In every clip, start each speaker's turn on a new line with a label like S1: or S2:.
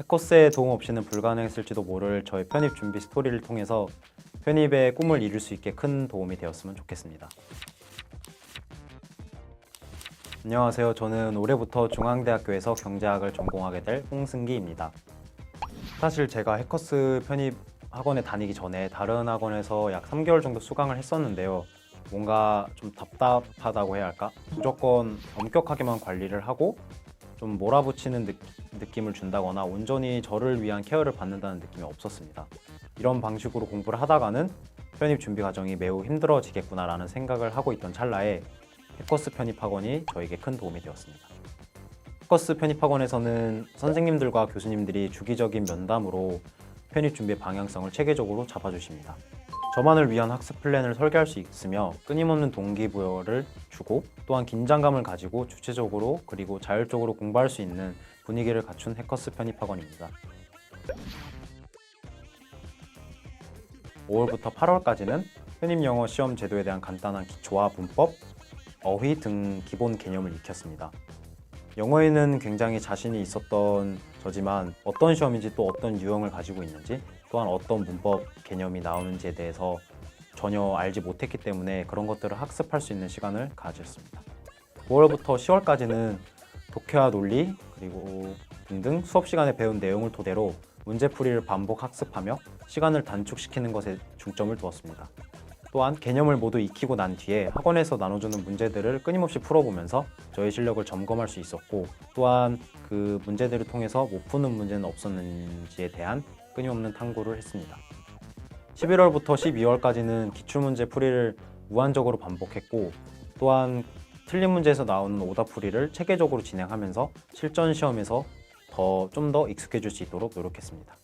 S1: 해커스의 도움 없이는 불가능했을지도 모를 저의 편입 준비 스토리를 통해서 편입의 꿈을 이룰 수 있게 큰 도움이 되었으면 좋겠습니다. 안녕하세요. 저는 올해부터 중앙대학교에서 경제학을 전공하게 될 홍승기입니다. 사실 제가 해커스 편입 학원에 다니기 전에 다른 학원에서 약 3개월 정도 수강을 했었는데요. 뭔가 좀 답답하다고 해야 할까? 무조건 엄격하게만 관리를 하고 좀 몰아붙이는 느, 느낌을 준다거나 온전히 저를 위한 케어를 받는다는 느낌이 없었습니다. 이런 방식으로 공부를 하다가는 편입 준비 과정이 매우 힘들어지겠구나라는 생각을 하고 있던 찰나에 해커스 편입 학원이 저에게 큰 도움이 되었습니다. 해커스 편입 학원에서는 선생님들과 교수님들이 주기적인 면담으로 편입 준비의 방향성을 체계적으로 잡아주십니다. 저만을 위한 학습 플랜을 설계할 수 있으며 끊임없는 동기부여를 주고 또한 긴장감을 가지고 주체적으로 그리고 자율적으로 공부할 수 있는 분위기를 갖춘 해커스 편입 학원입니다. 5월부터 8월까지는 편입 영어 시험 제도에 대한 간단한 기초와 문법, 어휘 등 기본 개념을 익혔습니다. 영어에는 굉장히 자신이 있었던 저지만 어떤 시험인지 또 어떤 유형을 가지고 있는지 또한 어떤 문법 개념이 나오는지에 대해서 전혀 알지 못했기 때문에 그런 것들을 학습할 수 있는 시간을 가졌습니다. 5월부터 10월까지는 독해와 논리 그리고 등등 수업 시간에 배운 내용을 토대로 문제풀이를 반복 학습하며 시간을 단축시키는 것에 중점을 두었습니다. 또한 개념을 모두 익히고 난 뒤에 학원에서 나눠주는 문제들을 끊임없이 풀어보면서 저의 실력을 점검할 수 있었고 또한 그 문제들을 통해서 못 푸는 문제는 없었는지에 대한 끊임없는 탐구를 했습니다. 11월부터 12월까지는 기출문제 풀이를 무한적으로 반복했고 또한 틀린 문제에서 나오는 오답풀이를 체계적으로 진행하면서 실전 시험에서 더 좀 더 익숙해질 수 있도록 노력했습니다.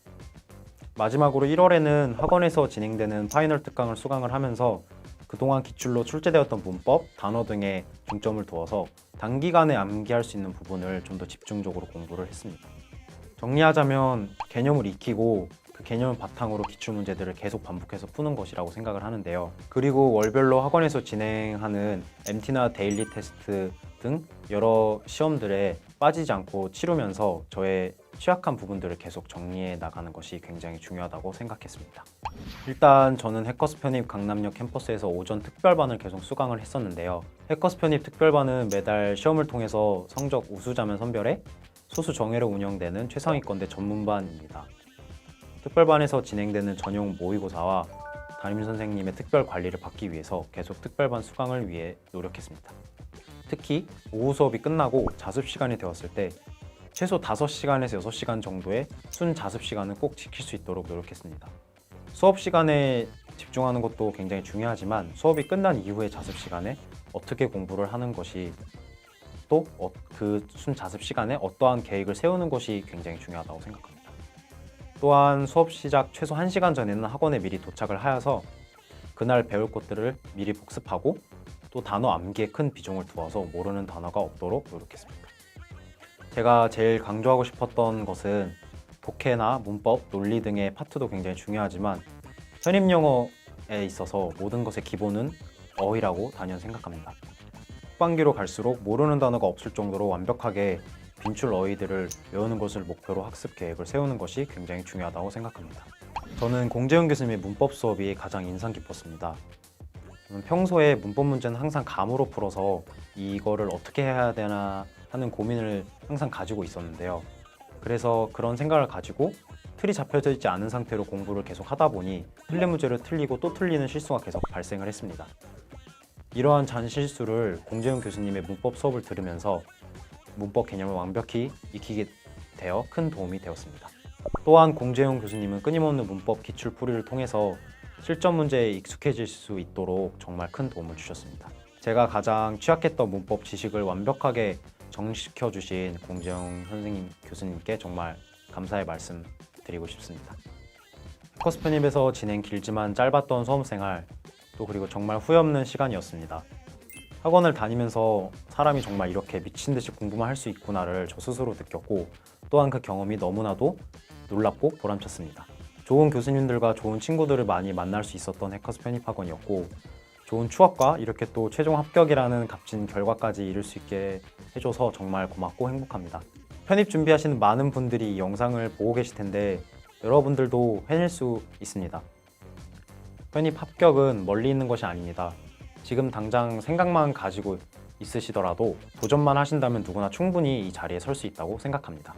S1: 마지막으로 1월에는 학원에서 진행되는 파이널 특강을 수강을 하면서 그동안 기출로 출제되었던 문법, 단어 등에 중점을 두어서 단기간에 암기할 수 있는 부분을 좀 더 집중적으로 공부를 했습니다. 정리하자면 개념을 익히고 그 개념을 바탕으로 기출 문제들을 계속 반복해서 푸는 것이라고 생각을 하는데요. 그리고 월별로 학원에서 진행하는 MT나 데일리 테스트 등 여러 시험들에 빠지지 않고 치르면서 저의 취약한 부분들을 계속 정리해 나가는 것이 굉장히 중요하다고 생각했습니다. 일단 저는 해커스 편입 강남역 캠퍼스에서 오전 특별반을 계속 수강을 했었는데요. 해커스 편입 특별반은 매달 시험을 통해서 성적 우수자면 선별해 소수 정예로 운영되는 최상위권대 전문반입니다. 특별반에서 진행되는 전용 모의고사와 담임 선생님의 특별 관리를 받기 위해서 계속 특별반 수강을 위해 노력했습니다. 특히 오후 수업이 끝나고 자습 시간이 되었을 때 최소 5시간에서 6시간 정도의 순 자습 시간은 꼭 지킬 수 있도록 노력했습니다. 수업 시간에 집중하는 것도 굉장히 중요하지만 수업이 끝난 이후의 자습 시간에 어떻게 공부를 하는 것이 또 그 순 자습 시간에 어떠한 계획을 세우는 것이 굉장히 중요하다고 생각합니다. 또한 수업 시작 최소 1시간 전에는 학원에 미리 도착을 하여서 그날 배울 것들을 미리 복습하고 또 단어 암기에 큰 비중을 두어서 모르는 단어가 없도록 노력했습니다. 제가 제일 강조하고 싶었던 것은 독해나 문법, 논리 등의 파트도 굉장히 중요하지만 편입 영어에 있어서 모든 것의 기본은 어휘라고 단연 생각합니다. 후반기로 갈수록 모르는 단어가 없을 정도로 완벽하게 빈출 어휘들을 외우는 것을 목표로 학습 계획을 세우는 것이 굉장히 중요하다고 생각합니다. 저는 공재훈 교수님의 문법 수업이 가장 인상 깊었습니다. 평소에 문법 문제는 항상 감으로 풀어서 이거를 어떻게 해야 되나 하는 고민을 항상 가지고 있었는데요. 그래서 그런 생각을 가지고 틀이 잡혀져 있지 않은 상태로 공부를 계속 하다 보니 틀린 문제를 틀리고 또 틀리는 실수가 계속 발생을 했습니다. 이러한 잔실수를 공재훈 교수님의 문법 수업을 들으면서 문법 개념을 완벽히 익히게 되어 큰 도움이 되었습니다. 또한 공재훈 교수님은 끊임없는 문법 기출 풀이를 통해서 실전 문제에 익숙해질 수 있도록 정말 큰 도움을 주셨습니다. 제가 가장 취약했던 문법 지식을 완벽하게 정시켜 주신 공재영 선생님 교수님께 정말 감사의 말씀 드리고 싶습니다. 해커스 편입에서 진행 길지만 짧았던 수험생활 또 그리고 정말 후회 없는 시간이었습니다. 학원을 다니면서 사람이 정말 이렇게 미친 듯이 공부만 할 수 있구나를 저 스스로 느꼈고 또한 그 경험이 너무나도 놀랍고 보람찼습니다. 좋은 교수님들과 좋은 친구들을 많이 만날 수 있었던 해커스 편입 학원이었고 좋은 추억과 이렇게 또 최종 합격이라는 값진 결과까지 이룰 수 있게 해줘서 정말 고맙고 행복합니다. 편입 준비하시는 많은 분들이 이 영상을 보고 계실 텐데 여러분들도 해낼 수 있습니다. 편입 합격은 멀리 있는 것이 아닙니다. 지금 당장 생각만 가지고 있으시더라도 도전만 하신다면 누구나 충분히 이 자리에 설 수 있다고 생각합니다.